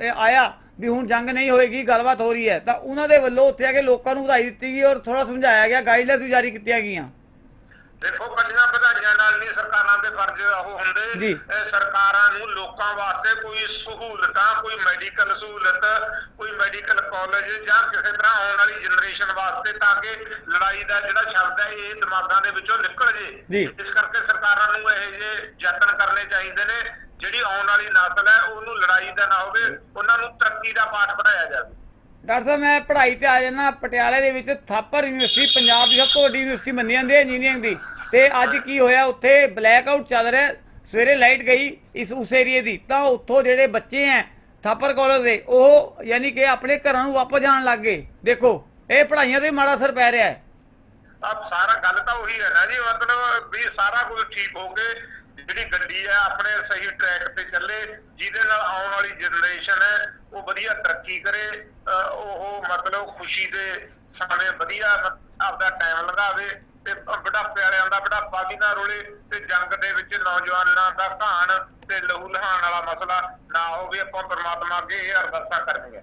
ਇਹ ਆਇਆ ਵੀ ਹੁਣ ਜੰਗ ਨਹੀਂ ਹੋਏਗੀ, ਗੱਲਬਾਤ ਹੋ ਰਹੀ ਹੈ, ਤਾਂ ਉਹਨਾਂ ਦੇ ਵੱਲੋਂ ਉੱਥੇ ਆ ਕੇ ਲੋਕਾਂ ਨੂੰ ਵਧਾਈ ਦਿੱਤੀ ਗਈ ਔਰ ਥੋੜਾ ਸਮਝਾਇਆ ਗਿਆ ਗਾਈਡਲਾਈਨਸ ਵੀ ਜਾਰੀ ਕੀਤੀਆਂ ਗਈਆਂ। ਦੇਖੋ ਕੱਲੀਆਂ ਵਧਾਈਆਂ ਨਾਲ ਨਹੀਂ ਸਰਕਾਰਾਂ ਦੇ ਫਰਜ਼ ਉਹ ਹੁੰਦੇ। ਇਹ ਸਰਕਾਰਾਂ ਨੂੰ ਲੋਕਾਂ ਵਾਸਤੇ ਕੋਈ ਸਹੂਲਤਾਂ ਕੋਈ ਮੈਡੀਕਲ ਸਹੂਲਤ ਕੋਈ ਮੈਡੀਕਲ ਕਾਲਜ ਜਾਂ ਕਿਸੇ ਤਰ੍ਹਾਂ ਆਉਣ ਵਾਲੀ ਜਨਰੇਸ਼ਨ ਵਾਸਤੇ ਤਾਂ ਕਿ ਲੜਾਈ ਦਾ ਜਿਹੜਾ ਸ਼ਬਦ ਹੈ ਇਹ ਦਿਮਾਗਾਂ ਦੇ ਵਿੱਚੋਂ ਨਿਕਲ ਜੀ। ਜੇ ਇਸ ਕਰਕੇ ਸਰਕਾਰਾਂ ਨੂੰ ਇਹ ਜੇ ਯਤਨ ਕਰਨੇ ਚਾਹੀਦੇ ਨੇ ਜਿਹੜੀ ਆਉਣ ਵਾਲੀ ਨਸਲ ਹੈ ਉਹਨੂੰ ਲੜਾਈ ਦਾ ਨਾ ਹੋਵੇ ਉਹਨਾਂ ਨੂੰ ਤਰੱਕੀ ਦਾ ਪਾਠ ਪੜਾਇਆ ਜਾਵੇ ਡਾਕਟਰ ਸਾਹਿਬ, ਮੈਂ ਪੜ੍ਹਾਈ ਤੇ ਆ ਜਾਣਾ ਪਟਿਆਲੇ ਦੇ ਵਿੱਚ ਥਾਪਰ ਯੂਨੀਵਰਸਿਟੀ, ਪੰਜਾਬ ਦੀ ਸਭ ਤੋਂ ਵੱਡੀ ਯੂਨੀਵਰਸਿਟੀ ਮੰਨੀ ਜਾਂਦੀ ਹੈ ਇੰਜੀਨੀਅਰਿੰਗ ਦੀ। ਤੇ ਅੱਜ ਕੀ ਹੋਇਆ, ਉੱਥੇ ਬਲੈਕ ਆਊਟ ਚੱਲ ਰਿਹਾ, ਸਵੇਰੇ ਲਾਈਟ ਗਈ ਇਸ, ਉਸ ਏਰੀਏ ਦੀ। ਤਾਂ ਉੱਥੋਂ ਜਿਹੜੇ ਬੱਚੇ ਐ ਥਾਪਰ ਕਾਲਜ ਦੇ, ਉਹ ਯਾਨੀ ਕਿ ਆਪਣੇ ਘਰਾਂ ਨੂੰ ਵਾਪਸ ਜਾਣ ਲੱਗ ਗਏ। ਦੇਖੋ, ਇਹ ਪੜ੍ਹਾਈਆਂ ਤੇ ਮਾੜਾ ਅਸਰ ਪੈ ਰਿਹਾ ਹੈ। ਅਬ ਸਾਰਾ ਗੱਲ ਤਾਂ ਉਹੀ ਹੈ ਨਾ ਜੀ, ਮਤਲਬ ਵੀ ਸਾਰਾ ਕੁਝ ਠੀਕ ਹੋ ਕੇ ਜਿਹੜੀ ਗੱਡੀ ਹੈ, ਆਪਣੇ ਸਹੀ ਟਰੈਕ ਤੇ ਚੱਲੇ, ਜਿਹਦੇ ਨਾਲ ਆਉਣ ਵਾਲੀ ਜਨਰੇਸ਼ਨ ਹੈ, ਉਹ ਵਧੀਆ ਤਰੱਕੀ ਕਰੇ ਉਹ ਮਤਲਬ ਖੁਸ਼ੀ ਦੇ ਸਮੇਂ ਵਧੀਆ ਆਪਦਾ ਟਾਈਮ ਲਗਾਵੇ ਤੇ ਬੁਢਾਪੇ ਵਾਲਿਆਂ ਦਾ ਬੁਢਾਪਾ ਵੀ ਨਾ ਰੋਲੇ ਤੇ ਜੰਗ ਦੇ ਵਿੱਚ ਨੌਜਵਾਨਾਂ ਦਾ ਘਾਣ ਤੇ ਲਹੂ ਲਹਾਨ ਵਾਲਾ ਮਸਲਾ ਨਾ ਹੋਵੇ, ਆਪਾਂ ਪਰਮਾਤਮਾ ਅੱਗੇ ਇਹ ਅਰਦਾਸਾਂ ਕਰਨੀਆਂ।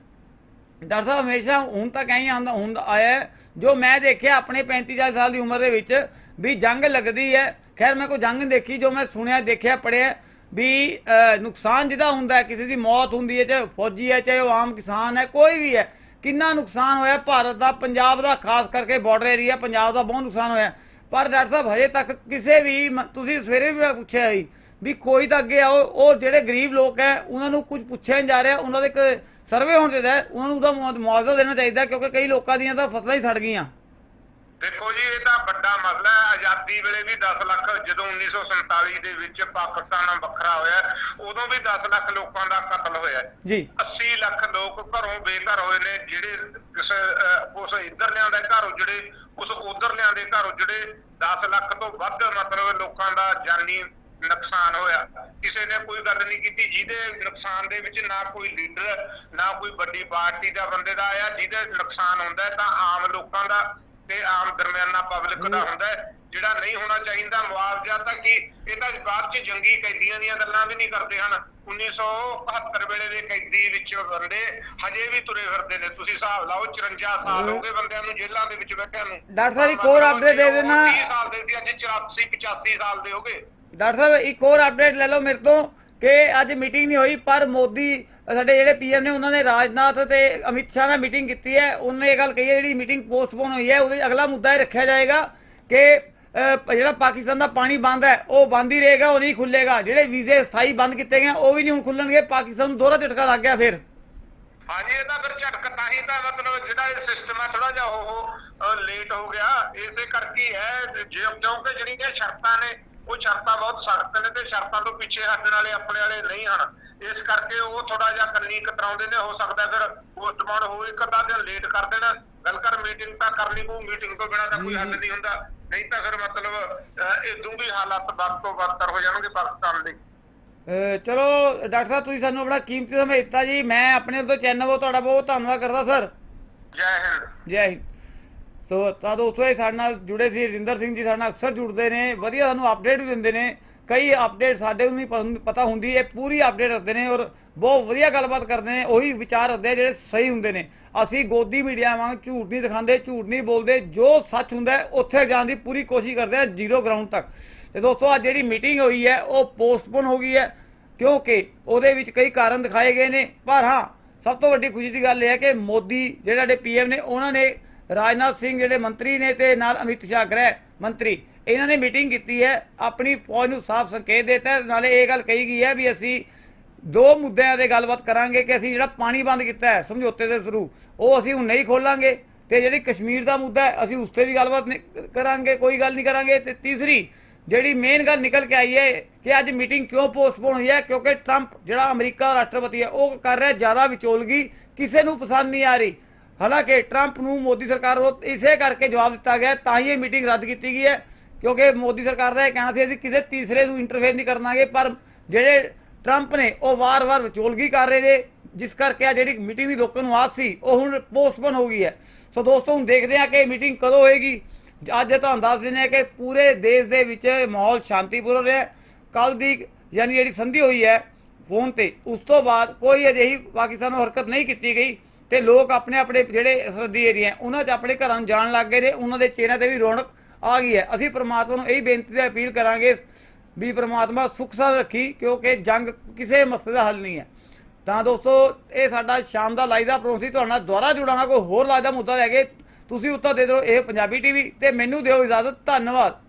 ਡਾਕਟਰ ਸਾਹਿਬ, ਹਮੇਸ਼ਾ ਹੁਣ ਤੱਕ ਐਂ ਆਂਦਾ ਹੁੰਦਾ ਆਇਆ ਜੋ ਮੈਂ ਦੇਖਿਆ ਆਪਣੇ 35 40 ਸਾਲ ਦੀ ਉਮਰ ਦੇ ਵਿੱਚ ਵੀ ਜੰਗ ਲੱਗਦੀ ਹੈ ਖੈਰ, ਮੈਂ ਕੋਈ ਜੰਗ ਦੇਖੀ, ਜੋ ਮੈਂ ਸੁਣਿਆ, ਦੇਖਿਆ ਪੜਿਆ ਵੀ ਨੁਕਸਾਨ ਜਿਹਦਾ ਹੁੰਦਾ ਹੈ, ਕਿਸੇ ਦੀ ਮੌਤ ਹੁੰਦੀ ਹੈ, ਚਾਹੇ ਫੌਜੀ ਹੈ, ਚਾਹੇ ਉਹ ਆਮ ਕਿਸਾਨ ਹੈ, ਕੋਈ ਵੀ ਹੈ, ਕਿੰਨਾ ਨੁਕਸਾਨ ਹੋਇਆ ਭਾਰਤ ਦਾ, ਪੰਜਾਬ ਦਾ, ਖਾਸ ਕਰਕੇ ਬਾਰਡਰ ਏਰੀਆ ਪੰਜਾਬ ਦਾ ਬਹੁਤ ਨੁਕਸਾਨ ਹੋਇਆ। ਪਰ ਡਾਕਟਰ ਸਾਹਿਬ, ਹਜੇ ਤੱਕ ਕਿਸੇ ਵੀ ਮ- ਤੁਸੀਂ ਸਵੇਰੇ ਵੀ ਮੈਂ ਪੁੱਛਿਆ ਸੀ ਵੀ ਕੋਈ ਤਾਂ ਅੱਗੇ ਆਓ, ਉਹ ਜਿਹੜੇ ਗਰੀਬ ਲੋਕ ਹੈ, ਉਹਨਾਂ ਨੂੰ ਕੁਝ ਪੁੱਛਿਆ ਨਹੀਂ ਜਾ ਰਿਹਾ, ਉਹਨਾਂ ਦੇ ਇੱਕ ਸਰਵੇ ਹੋਣ ਚਾਹੀਦਾ ਉਹਨਾਂ ਨੂੰ ਉਹਦਾ ਮੁਆ- ਮੁਆਵਜ਼ਾ ਦੇਣਾ ਚਾਹੀਦਾ, ਕਿਉਂਕਿ ਕਈ ਲੋਕਾਂ ਦੀਆਂ ਤਾਂ ਫਸਲਾਂ ਹੀ ਸੜ ਗਈਆਂ। ਦੇਖੋ ਜੀ ਇਹ ਤਾਂ ਵੱਡਾ ਮਸਲਾ ਹੈ। ਆਜ਼ਾਦੀ ਵੇਲੇ ਵੀ 10 ਲੱਖ ਜਦੋਂ 1947 ਦੇ ਵਿੱਚ ਪਾਕਿਸਤਾਨ ਵੱਖਰਾ ਹੋਇਆ ਉਦੋਂ ਵੀ 10 ਲੱਖ ਲੋਕਾਂ ਦਾ ਕਤਲ ਹੋਇਆ ਜੀ। 80 ਲੱਖ ਲੋਕ ਘਰੋਂ ਬੇਘਰ ਹੋਏ ਨੇ ਜਿਹੜੇ ਕਿਸੇ ਉਸ ਇੱਧਰ ਲਿਆਂਦੇ ਘਰ ਉਜੜੇ ਉਸ ਉਧਰ ਲਿਆਂਦੇ ਘਰ ਉਜੜੇ 10 ਲੱਖ ਤੋਂ ਵੱਧ ਮਤਲਬ ਲੋਕਾਂ ਦਾ ਜਾਨੀ ਨੁਕਸਾਨ ਹੋਇਆ। ਕਿਸੇ ਨੇ ਕੋਈ ਗੱਲ ਨਹੀਂ ਕੀਤੀ ਜਿਹਦੇ ਨੁਕਸਾਨ ਦੇ ਵਿੱਚ ਨਾ ਕੋਈ ਲੀਡਰ ਨਾ ਕੋਈ ਵੱਡੀ ਪਾਰਟੀ ਦਾ ਬੰਦੇ ਦਾ ਆਇਆ ਜਿਹਦੇ ਨੁਕਸਾਨ ਹੁੰਦਾ ਤਾਂ ਆਮ ਲੋਕਾਂ ਦਾ ਤੇ ਆਮ ਦਰਮਿਆਨਾ ਪਬਲਿਕ ਦਾ ਹੁੰਦਾ ਜਿਹੜਾ ਨਹੀਂ ਹੋਣਾ ਚਾਹੀਦਾ ਮੁਆਵਜ਼ਾ ਤਾਂ ਕੀ ਇਹ ਤਾਂ ਬਾਅਦ ਚ ਜੰਗੀ ਕੈਦੀਆਂ ਦੀਆਂ ਗੱਲਾਂ ਵੀ ਨਹੀਂ ਕਰਦੇ ਹਨ। 1971 ਵੇਲੇ ਦੇ ਕੈਦੀ ਵਿੱਚ ਬੰਦੇ ਹਜੇ ਵੀ ਤੁਰੇ ਫਿਰਦੇ ਨੇ। ਤੁਸੀਂ ਹਿਸਾਬ ਲਾਓ 54 ਸਾਲ ਹੋ ਗਏ ਬੰਦਿਆਂ ਨੂੰ ਜੇਲ੍ਹਾਂ ਦੇ ਵਿੱਚ ਬੈਠਿਆਂ ਨੂੰ। ਡਾਕਟਰ ਸਾਹਿਬ, ਇੱਕ ਹੋਰ update ਦੇ ਦੇਣਾ। 30 ਸਾਲ ਦੇ ਸੀ ਅੱਜ 84 85 ਸਾਲ ਦੇ ਹੋ ਗਏ। ਡਾਕਟਰ ਸਾਹਿਬ ਇੱਕ ਹੋਰ ਅਪਡੇਟ ਲੈ ਲਓ ਮੇਰੇ ਤੋਂ। ਕਿ ਅੱਜ ਮੀਟਿੰਗ ਨਹੀਂ ਹੋਈ, ਪਰ ਮੋਦੀ, ਸਾਡੇ ਜਿਹੜੇ ਪੀਐਮ ਨੇ ਉਹਨਾਂ ਨੇ ਰਾਜਨਾਥ ਤੇ ਅਮਿਤ ਸ਼ਾਹ ਨਾਲ ਮੀਟਿੰਗ ਕੀਤੀ ਹੈ। ਉਹਨਾਂ ਇਹ ਗੱਲ ਕਹੀ ਹੈ, ਜਿਹੜੀ ਮੀਟਿੰਗ ਪੋਸਟਪੋਨ ਹੋਈ ਹੈ, ਉਹਦੇ ਅਗਲਾ ਮੁੱਦਾ ਇਹ ਰੱਖਿਆ ਜਾਏਗਾ ਕਿ ਜਿਹੜਾ ਪਾਕਿਸਤਾਨ ਦਾ ਪਾਣੀ ਬੰਦ ਹੈ, ਉਹ ਬੰਦ ਹੀ ਰਹੇਗਾ, ਉਹ ਨਹੀਂ ਖੁੱਲੇਗਾ ਜਿਹੜੇ ਵੀਜ਼ੇ ਸਥਾਈ ਬੰਦ ਕੀਤੇ ਗਏ, ਉਹ ਵੀ ਨਹੀਂ ਹੁਣ ਖੁੱਲਣਗੇ ਪਾਕਿਸਤਾਨ ਨੂੰ ਦੋਹਰਾ ਝਟਕਾ ਲੱਗ ਗਿਆ ਫਿਰ। ਹਾਂਜੀ, ਇਹ ਫਿਰ ਝਟਕ ਤਾਂ ਹੀ ਤਾਂ ਮਤਲਬ ਜਿਹੜਾ ਇਹ ਸਿਸਟਮ ਹੈ ਥੋੜਾ ਜਿਹਾ ਉਹ ਲੇਟ ਹੋ ਗਿਆ। ਇਸੇ ਕਰਕੇ ਹੈ ਜੇ ਕਿਉਂਕਿ ਜਿਹੜੀਆਂ ਸ਼ਰਤਾਂ ਨੇ ਉਹ ਸ਼ਰਤਾਂ ਬਹੁਤ ਸਖਤ ਨੇ ਤੇ ਸ਼ਰਤਾਂ ਤੋਂ ਪਿੱਛੇ ਹਟਣ ਵਾਲੇ ਆਪਣੇ ਵਾਲੇ ਨਹੀਂ ਹਨ। ਇਸ ਕਰਕੇ ਉਹ ਥੋੜਾ ਜਿਹਾ ਕੰਨੀ ਕਤਰਾਉਂਦੇ ਨੇ ਹੋ ਸਕਦਾ ਫਿਰ ਪੋਸਟਪੋਨ ਹੋ ਇੱਕ ਅੱਧਾ ਦਿਨ ਲੇਟ ਕਰ ਦੇਣ। ਗੱਲ ਕਰ ਮੀਟਿੰਗ ਤਾਂ ਕਰਨੀ ਪਊ ਮੀਟਿੰਗ ਤੋਂ ਬਿਨਾਂ ਤਾਂ ਕੋਈ ਹੱਲ ਨਹੀਂ ਹੁੰਦਾ। ਨਹੀਂ ਤਾਂ ਫਿਰ ਮਤਲਬ ਇਦੋਂ ਵੀ ਹਾਲਾਤ ਵੱਧ ਤੋਂ ਬਦਤਰ ਹੋ ਜਾਣਗੇ ਪਾਕਿਸਤਾਨ ਦੇ। ਚਲੋ ਡਾਕਟਰ ਸਾਹਿਬ ਤੁਸੀਂ ਸਾਨੂੰ ਆਪਣਾ ਕੀਮਤੀ ਸਮਾਂ ਦਿੱਤਾ ਜੀ। ਮੈਂ ਆਪਣੇ ਵੱਲੋਂ ਚੈਨਲ ਵੱਲੋਂ ਤੁਹਾਡਾ ਬਹੁਤ ਧੰਨਵਾਦ ਕਰਦਾ ਸਰ। ਜੈ ਹਿੰਦ। ਜੈ ਹਿੰਦ। ਸੋ ਤਾਂ ਦੋਸਤੋ ਇਹ ਸਾਡੇ ਨਾਲ ਜੁੜੇ ਸੀ ਰਜਿੰਦਰ ਸਿੰਘ ਜੀ, ਸਾਡੇ ਨਾਲ ਅਕਸਰ ਜੁੜਦੇ ਨੇ। ਵਧੀਆ ਸਾਨੂੰ ਅਪਡੇਟ ਵੀ ਦਿੰਦੇ ਨੇ। ਕਈ ਅਪਡੇਟ ਸਾਡੇ ਨੂੰ ਨਹੀਂ ਪਤਾ- ਹੁੰਦੀ ਇਹ ਪੂਰੀ ਅਪਡੇਟ ਰੱਖਦੇ ਨੇ ਔਰ ਬਹੁਤ ਵਧੀਆ ਗੱਲਬਾਤ ਕਰਦੇ ਨੇ, ਉਹੀ ਵਿਚਾਰ ਰੱਖਦੇ ਜਿਹੜੇ ਸਹੀ ਹੁੰਦੇ ਨੇ। ਅਸੀਂ ਗੋਦੀ ਮੀਡੀਆ ਵਾਂਗ ਝੂਠ ਨਹੀਂ ਦਿਖਾਉਂਦੇ, ਝੂਠ ਨਹੀਂ ਬੋਲਦੇ, ਜੋ ਸੱਚ ਹੁੰਦਾ ਉੱਥੇ ਜਾਣ ਦੀ ਪੂਰੀ ਕੋਸ਼ਿਸ਼ ਕਰਦੇ ਆ ਜ਼ੀਰੋ ਗਰਾਊਂਡ ਤੱਕ। ਤੇ ਦੋਸਤੋ ਅੱਜ ਜਿਹੜੀ ਮੀਟਿੰਗ ਹੋਈ ਹੈ, ਉਹ ਪੋਸਟਪੋਨ ਹੋ ਗਈ ਹੈ, ਕਿਉਂਕਿ ਉਹਦੇ ਵਿੱਚ ਕਈ ਕਾਰਨ ਦਿਖਾਏ ਗਏ ਨੇ। ਪਰ ਹਾਂ, ਸਭ ਤੋਂ ਵੱਡੀ ਖੁਸ਼ੀ ਦੀ ਗੱਲ ਇਹ ਹੈ ਕਿ ਮੋਦੀ, ਜਿਹੜੇ ਸਾਡੇ ਪੀਐਮ ਨੇ, ਉਹਨਾਂ ਨੇ ਰਾਜਨਾਥ ਸਿੰਘ ਜਿਹੜੇ ਮੰਤਰੀ ਨੇ ਤੇ ਨਾਲ ਅਮਿਤ ਸ਼ਾਹ ਗ੍ਰਹਿ ਮੰਤਰੀ, ਇਹਨਾਂ ਨੇ ਮੀਟਿੰਗ ਕੀਤੀ ਹੈ, ਆਪਣੀ ਫੌਜ ਨੂੰ ਸਾਫ਼ ਸੰਕੇਤ ਦਿੱਤਾ ਨਾਲੇ ਇਹ ਗੱਲ ਕਹੀ ਗਈ ਹੈ ਵੀ ਅਸੀਂ ਦੋ ਮੁੱਦਿਆਂ ਤੇ ਗੱਲਬਾਤ ਕਰਾਂਗੇ ਕਿ ਅਸੀਂ ਜਿਹੜਾ ਪਾਣੀ ਬੰਦ ਕੀਤਾ ਹੈ ਸਮਝੌਤੇ ਦੇ ਥਰੂ, ਉਹ ਅਸੀਂ ਹੁਣ ਨਹੀਂ ਖੋਲਾਂਗੇ ਤੇ ਜਿਹੜੀ ਕਸ਼ਮੀਰ ਦਾ ਮੁੱਦਾ ਹੈ, ਅਸੀਂ ਉਸ ਤੇ ਵੀ ਗੱਲਬਾਤ ਨਹੀਂ ਕਰਾਂਗੇ, ਕੋਈ ਗੱਲ ਨਹੀਂ ਕਰਾਂਗੇ ਤੇ ਤੀਸਰੀ ਜਿਹੜੀ ਮੇਨ ਗੱਲ ਨਿਕਲ ਕੇ ਆਈ ਹੈ ਕਿ ਅੱਜ ਮੀਟਿੰਗ ਕਿਉਂ ਪੋਸਟਪੋਨ ਹੋਈ ਹੈ, ਕਿਉਂਕਿ ਟਰੰਪ ਜਿਹੜਾ ਅਮਰੀਕਾ ਰਾਸ਼ਟਰਪਤੀ ਹੈ, ਉਹ ਕਰ ਰਿਹਾ ਜ਼ਿਆਦਾ ਵਿਚੋਲਗੀ, ਕਿਸੇ ਨੂੰ ਪਸੰਦ ਨਹੀਂ ਆ ਰਹੀ। ਹਾਲਾਂਕਿ ਟਰੰਪ ਨੂੰ ਮੋਦੀ ਸਰਕਾਰ ਵੱਲੋਂ ਇਸੇ ਕਰਕੇ ਜਵਾਬ ਦਿੱਤਾ ਗਿਆ ਤਾਂ ਹੀ ਇਹ ਮੀਟਿੰਗ ਰੱਦ ਕੀਤੀ ਗਈ ਹੈ, ਕਿਉਂਕਿ ਮੋਦੀ ਸਰਕਾਰ ਦਾ ਇਹ ਕਹਿਣਾ ਸੀ ਅਸੀਂ ਕਿਸੇ ਤੀਸਰੇ ਨੂੰ ਇੰਟਰਫੇਅਰ ਨਹੀਂ ਕਰਨਾਗੇ, ਪਰ ਜਿਹੜੇ ਟਰੰਪ ਨੇ ਉਹ ਵਾਰ-ਵਾਰ ਵਿਚੋਲਗੀ ਕਰ ਰਹੇ ਨੇ, ਜਿਸ ਕਰਕੇ ਆ ਜਿਹੜੀ ਮੀਟਿੰਗ ਦੀ ਲੋਕਾਂ ਨੂੰ ਆਸ ਸੀ, ਉਹ ਹੁਣ ਪੋਸਟਪੋਨ ਹੋ ਗਈ ਹੈ। ਸੋ ਦੋਸਤੋ, ਹੁਣ ਦੇਖਦੇ ਹਾਂ ਕਿ ਇਹ ਮੀਟਿੰਗ ਕਦੋਂ ਹੋਏਗੀ। ਅੱਜ ਤੁਹਾਨੂੰ ਦੱਸ ਦਿੰਦੇ ਹਾਂ ਕਿ ਪੂਰੇ ਦੇਸ਼ ਦੇ ਵਿੱਚ ਮਾਹੌਲ ਸ਼ਾਂਤੀਪੂਰਨ ਰਿਹਾ ਕੱਲ ਦੀ ਯਾਨੀ ਜਿਹੜੀ ਸੰਧੀ ਹੋਈ ਹੈ ਫੋਨ ਤੇ, ਉਸ ਤੋਂ ਬਾਅਦ ਕੋਈ ਅਜਿਹੀ ਪਾਕਿਸਤਾਨ ਨੂੰ ਹਰਕਤ ਨਹੀਂ ਕੀਤੀ ਗਈ। ਤੇ ਲੋਕ ਆਪਣੇ ਆਪਣੇ ਜਿਹੜੇ ਸਰਦੀ ਏਰੀਆ ਉਹਨਾਂ 'ਚ ਆਪਣੇ ਘਰਾਂ ਨੂੰ ਜਾਣ ਲੱਗ ਗਏ ਨੇ, ਉਹਨਾਂ ਦੇ ਚਿਹਰਿਆਂ ਤੇ ਵੀ ਰੌਣਕ ਆ ਗਈ ਹੈ। ਅਸੀਂ ਪ੍ਰਮਾਤਮਾ ਨੂੰ ਇਹੀ ਬੇਨਤੀ ਤੇ ਅਪੀਲ ਕਰਾਂਗੇ ਵੀ ਪ੍ਰਮਾਤਮਾ ਸੁਖ ਸਾਂਦ ਰੱਖੀ, ਕਿਉਂਕਿ ਜੰਗ ਕਿਸੇ ਮਸਲੇ ਦਾ ਹੱਲ ਨਹੀਂ ਹੈ। ਤਾਂ ਦੋਸਤੋ, ਇਹ ਸਾਡਾ ਸ਼ਾਮ ਦਾ ਲਾਈਵ ਦਾ ਪ੍ਰੋਗਰਾਮ ਸੀ, ਤੁਹਾਡੇ ਨਾਲ ਦੁਬਾਰਾ ਜੁੜਾਂਗਾ, ਕੋਈ ਹੋਰ ਲਾਈਵ ਦਾ ਮੁੱਦਾ ਲੈ ਕੇ ਤੁਸੀਂ ਉੱਤਰ ਦੇ ਦਿਓ ਇਹ ਪੰਜਾਬੀ ਟੀਵੀ ਤੇ ਮੈਨੂੰ ਦਿਓ ਇਜਾਜ਼ਤ, ਧੰਨਵਾਦ।